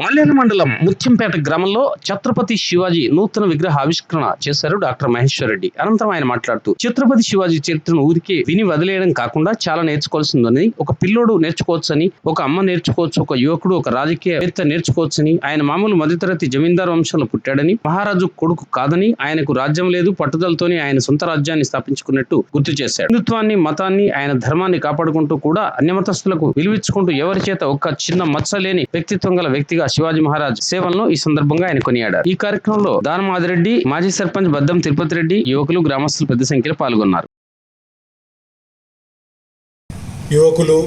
మాల్యాల మండలం ముత్యంపేట గ్రామంలో ఛత్రపతి శివాజీ నూతన విగ్రహ ఆవిష్కరణ చేశారు డాక్టర్ మహేశ్వర్ రెడ్డి. అనంతరం ఆయన మాట్లాడుతూ ఛత్రపతి శివాజీ చరిత్రను ఊరికే విని వదిలేయడం కాకుండా చాలా నేర్చుకోవాల్సిందని ఒక పిల్లోడు నేర్చుకోవచ్చని ఒక అమ్మ నేర్చుకోవచ్చు ఒక యువకుడు ఒక రాజకీయవేత్త నేర్చుకోవచ్చని ఆయన మామూలు మధ్యతరగతి జమీందారు వంశంలో పుట్టాడని మహారాజు కొడుకు కాదని ఆయనకు రాజ్యం లేదు పట్టుదలతోనే ఆయన సొంత రాజ్యాన్ని స్థాపించుకున్నట్టు గుర్తు చేశాడు. హిందుత్వాన్ని మతాన్ని ఆయన ధర్మాన్ని కాపాడుకుంటూ కూడా అన్యమతస్తులకు విలువించుకుంటూ ఎవరి చేత ఒక్క చిన్న మచ్చలేని వ్యక్తిత్వం గల వ్యక్తిగా శివాజీ మహారాజ్ సేవలను ఈ సందర్భంగా ఆయన కొనియాడారు. ఈ కార్యక్రమంలో దానమాదిరెడ్డి మాజీ సర్పంచ్ బద్దం తిరుపతి రెడ్డి యువకులు గ్రామస్తులు పెద్ద సంఖ్యలో పాల్గొన్నారు. యువకులు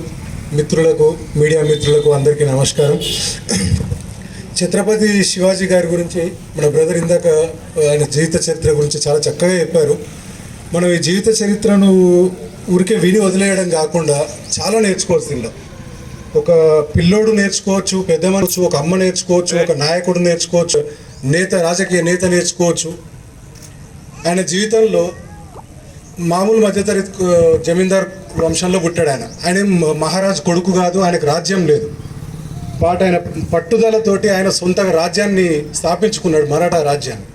మిత్రులకు మీడియా మిత్రులకు అందరికీ నమస్కారం. ఛత్రపతి శివాజీ గారి గురించి మన బ్రదర్ ఇందాక ఆయన జీవిత చరిత్ర గురించి చాలా చక్కగా చెప్పారు. మనం ఈ జీవిత చరిత్రను ఊరికే విని వదిలేయడం కాకుండా చాలా నేర్చుకోవాల్సిందాం. ఒక పిల్లోడు నేర్చుకోవచ్చు పెద్ద మనసు ఒక అమ్మ నేర్చుకోవచ్చు ఒక నాయకుడు నేర్చుకోవచ్చు నేత రాజకీయ నేత నేర్చుకోవచ్చు. ఆయన జీవితంలో మామూలు మధ్యతరగతి జమీందార్ వంశంలో పుట్టాడు ఆయన. ఆయన మహారాజు కొడుకు కాదు ఆయనకు రాజ్యం లేదు. పాట ఆయన పట్టుదలతోటి ఆయన సొంతగా రాజ్యాన్ని స్థాపించుకున్నాడు మరాఠా రాజ్యాన్ని.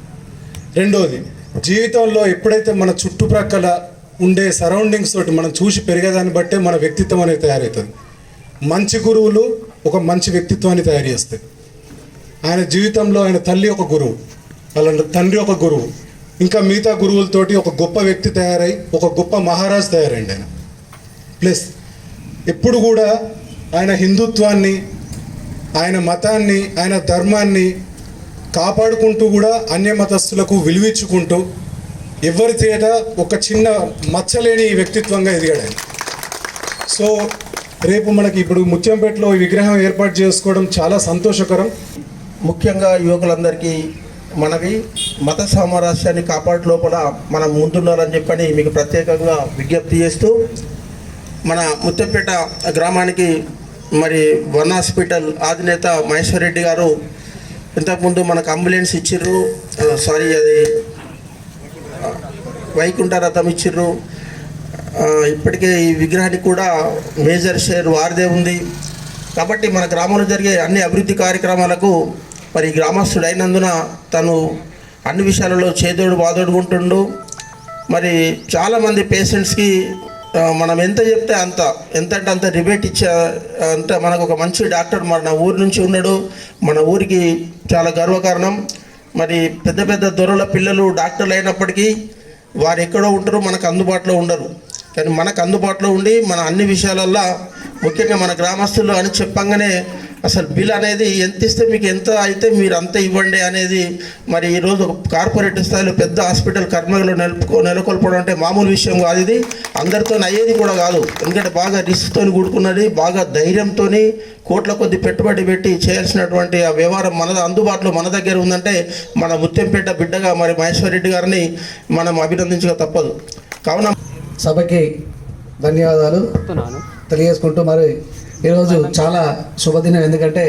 రెండోది జీవితంలో ఎప్పుడైతే మన చుట్టుప్రక్కల ఉండే సరౌండింగ్స్ తోటి మనం చూసి పెరిగేదాన్ని బట్టే మన వ్యక్తిత్వం అనేది తయారవుతుంది. మంచి గురువులు ఒక మంచి వ్యక్తిత్వాన్ని తయారు చేస్తాయి. ఆయన జీవితంలో ఆయన తల్లి ఒక గురువు వాళ్ళ తండ్రి ఒక గురువు ఇంకా మిగతా గురువులతోటి ఒక గొప్ప వ్యక్తి తయారై ఒక గొప్ప మహారాజు తయారండి ఆయన. ప్లస్ ఎప్పుడు కూడా ఆయన హిందుత్వాన్ని ఆయన మతాన్ని ఆయన ధర్మాన్ని కాపాడుకుంటూ కూడా అన్య మతస్థులకు విలువించుకుంటూ ఎవరి తేట ఒక చిన్న మచ్చలేని వ్యక్తిత్వంగా ఎదిగాడు ఆయన. సో రేపు మనకి ఇప్పుడు ముత్యంపేటలో ఈ విగ్రహం ఏర్పాటు చేసుకోవడం చాలా సంతోషకరం. ముఖ్యంగా యువకులందరికీ మనకి మత సామరస్యాన్ని కాపాడు లోపల మనం ముందున్నారని చెప్పని మీకు ప్రత్యేకంగా విజ్ఞప్తి చేస్తూ మన ముత్యంపేట గ్రామానికి మరి వన్ హాస్పిటల్ అధినేత మహేశ్వరరెడ్డి గారు ఇంతకుముందు మనకు అంబులెన్స్ ఇచ్చిర్రు. సారీ అది వైకుంఠ రథం ఇచ్చిర్రు. ఇప్పటికే ఈ విగ్రహానికి కూడా మేజర్ షేర్ వారిదే ఉంది. కాబట్టి మన గ్రామంలో జరిగే అన్ని అభివృద్ధి కార్యక్రమాలకు మరి గ్రామస్తుడు అయినందున తను అన్ని విషయాలలో చేదోడు బాదోడు ఉంటుండు మరి చాలామంది పేషెంట్స్కి మనం ఎంత చెప్తే అంత ఎంతంటే అంత రిబేట్ ఇచ్చే అంత మనకు ఒక మంచి డాక్టర్ మన ఊరి నుంచి ఉన్నాడు. మన ఊరికి చాలా గర్వకారణం. మరి పెద్ద పెద్ద దొరల పిల్లలు డాక్టర్లు అయినప్పటికీ వారు ఎక్కడో ఉంటారో మనకు అందుబాటులో ఉండరు. కానీ మనకు అందుబాటులో ఉండి మన అన్ని విషయాలల్లో ముఖ్యంగా మన గ్రామస్తుల్లో అని చెప్పంగానే అసలు బిల్ అనేది ఎంత ఇస్తే మీకు ఎంత అయితే మీరు అంత ఇవ్వండి అనేది మరి ఈరోజు కార్పొరేట్ స్థాయిలో పెద్ద హాస్పిటల్ కర్మలో నెలకొ నెలకొల్పడం అంటే మామూలు విషయం కాదు ఇది. అందరితో అయ్యేది కూడా కాదు. ఎందుకంటే బాగా రిస్క్తో కూడుకున్నది బాగా ధైర్యంతో కోట్ల కొద్ది పెట్టుబడి పెట్టి చేయాల్సినటువంటి ఆ వ్యవహారం మన అందుబాటులో మన దగ్గర ఉందంటే మన ముత్యంపేట బిడ్డగా మరి మహేశ్వర్ రెడ్డి గారిని మనం అభినందించక తప్పదు. కావున సభకి ధన్యవాదాలు. తెలియజేసుకుంటూ మరి ఈరోజు చాలా శుభదినం. ఎందుకంటే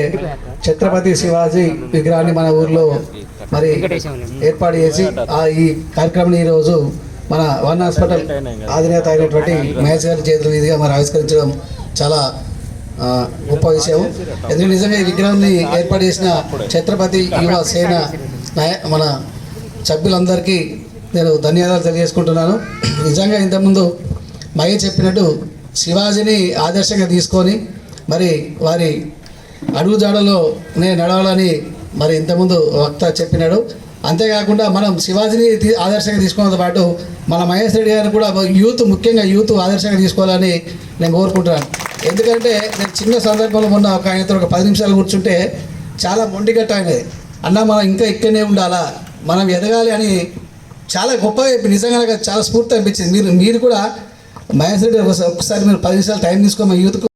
ఛత్రపతి శివాజీ విగ్రహాన్ని మన ఊర్లో మరి ఏర్పాటు చేసి ఆ ఈ కార్యక్రమాన్ని ఈరోజు మన వన్ హాస్పిటల్ అధినేత అయినటువంటి మహేష్ గారి చేతుల మీదుగా మరి ఆవిష్కరించడం చాలా గొప్ప విషయం. ఎందుకంటే నిజంగా ఈ విగ్రహాన్ని ఏర్పాటు చేసిన ఛత్రపతి యువ సేన మన సభ్యులందరికీ నేను ధన్యవాదాలు తెలియజేసుకుంటున్నాను. నిజంగా ఇంతకుముందు మయ్య చెప్పినట్టు శివాజీని ఆదర్శంగా తీసుకొని మరి వారి అడుగుజాడలో నేను నడవాలని మరి ఇంతకుముందు వక్త చెప్పినాడు. అంతేకాకుండా మనం శివాజీని ఆదర్శంగా తీసుకోవడంతో పాటు మన మహేష్ రెడ్డి గారిని కూడా యూత్ ముఖ్యంగా యూత్ ఆదర్శంగా తీసుకోవాలని నేను కోరుకుంటున్నాను. ఎందుకంటే నేను చిన్న సందర్భంలో ఉన్న ఒక ఆయనతో ఒక పది నిమిషాలు కూర్చుంటే చాలా మొండిగట్ట ఆయనది. అన్న మనం ఇంకా ఇక్కడనే ఉండాలా? మనం ఎదగాలి అని చాలా గొప్పగా నిజంగా నాకు చాలా స్ఫూర్తి అనిపించింది. మీరు మీరు కూడా మహేష్ రెడ్డి ఒకసారి ఒకసారి మీరు పది నిమిషాలు టైం తీసుకో మా యూత్కు.